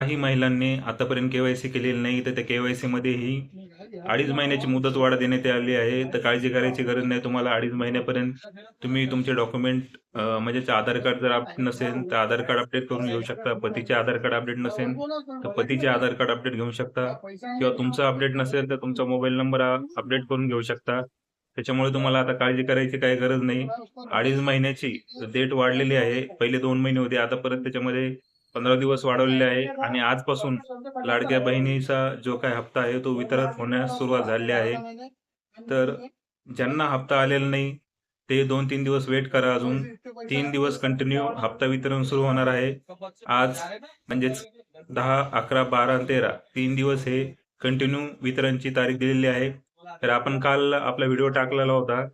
काही महिलांनी आतापर्यंत केवायसी केलेली नाही तर त्या केवायसी मध्ये ही अडीच महिन्याची मुदत वाढ देण्यात आली आहे. तर काळजी करायची गरज नाही तुम्हाला. अडीच महिन्यापर्यंत तुम्ही तुमचे डॉक्युमेंट म्हणजे आधार कार्ड जर अपडेट नसेल तर आधार कार्ड अपडेट करून घेऊ शकता. पतीचे आधार कार्ड अपडेट नसेल तर पतीचे आधार कार्ड अपडेट घेऊ शकता. किंवा तुमचं अपडेट नसेल तर तुमचा मोबाईल नंबर अपडेट करून घेऊ शकता. त्याच्यामुळे तुम्हाला आता काळजी करायची काही गरज नाही. अडीच महिन्याची डेट वाढलेली आहे. पहिले दोन महिने होते आता परत त्याच्यामध्ये पंधरा दिवस वाढवलेले आहे आणि आजपासून लाडक्या बहिणीचा जो काही हप्ता आहे तो वितरण होण्यास सुरुवात झालेली आहे. तर ज्यांना हप्ता आलेला नाही ते दोन तीन दिवस वेट करा अजून. तीन दिवस कंटिन्यू हप्ता वितरण सुरू होणार आहे. आज म्हणजेच दहा अकरा बारा तेरा तीन दिवस हे कंटिन्यू वितरणची तारीख दिलेली आहे. तर आपण काल आपला व्हिडिओ टाकलेला होता.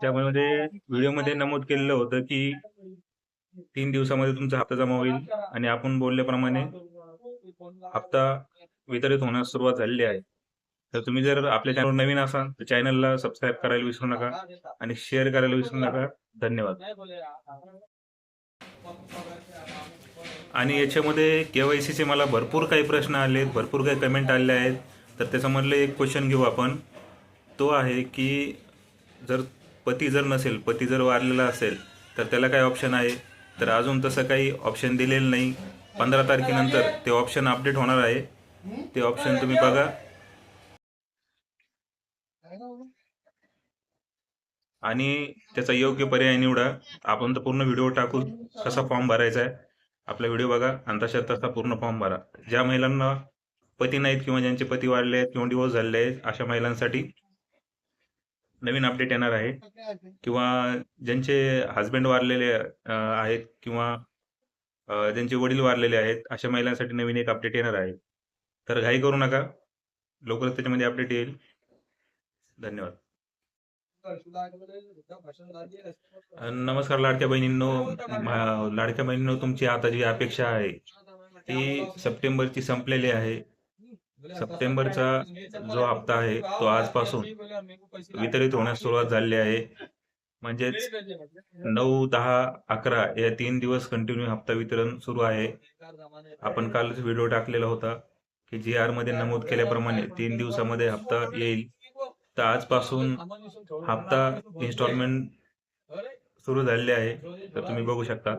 त्यामध्ये व्हिडिओमध्ये नमूद केलेलं होतं की तीन दिवसामध्ये तुमचा हप्ता जमा होईल आणि आपण बोलल्याप्रमाणे हप्ता वितरित होण्यास सुरुवात झालेली आहे. तर तुम्ही जर आपल्या चॅनल नवीन असाल तर चॅनलला सबस्क्राईब करायला विसरू नका आणि शेअर करायला विसरू नका. धन्यवाद. आणि याच्यामध्ये केवायसीचे मला भरपूर काही प्रश्न आले भरपूर काही कमेंट आले आहेत. तर त्याच्यामधले एक क्वेश्चन घेऊ आपण. तो आहे की जर पती जर नसेल पती जर वारलेला असेल तर त्याला काय ऑप्शन आहे? तर अजून तसं काही ऑप्शन दिलेलं नाही. पंधरा तारखेनंतर ते ऑप्शन अपडेट होणार आहे. ते ऑप्शन तुम्ही बघा. आणि त्याचा योग्य पर्याय निवडा. आपण तर पूर्ण व्हिडिओ टाकू कसा फॉर्म भरायचा आहे आपला व्हिडिओ बघा. आणि तशा तसा पूर्ण फॉर्म भरा. ज्या महिलांना पती नाहीत किंवा ज्यांचे पती वाढले आहेत किंवा डिवोर्स झालेले आहेत अशा महिलांसाठी नवीन अपडेट येणार आहे. किंवा ज्यांचे हस्बंड वारलेले आहेत किंवा ज्यांचे वडील वारलेले आहेत अशा महिलांसाठी नवीन एक अपडेट येणार आहे. तर घाई करू नका. लवकरच त्याच्यामध्ये अपडेट येईल. धन्यवाद. नमस्कार लाडक्या बहिणींनो. लाडक्या बहिणींनो तुमची आता जी अपेक्षा आहे ती सप्टेंबरची संपलेली आहे. सप्टेंबरचा जो हप्ता आहे तो आजपासून वितरित होण्यास सुरुवात झालेली आहे. म्हणजेच नऊ दहा अकरा या तीन दिवस कंटिन्यू हप्ता वितरण सुरू आहे. आपण कालच व्हिडिओ टाकलेला होता की जी आरमध्ये नमूद केल्याप्रमाणे तीन दिवसामध्ये हप्ता येईल. तर आजपासून हप्ता इन्स्टॉलमेंट सुरू झालेले आहे. तर तुम्ही बघू शकता.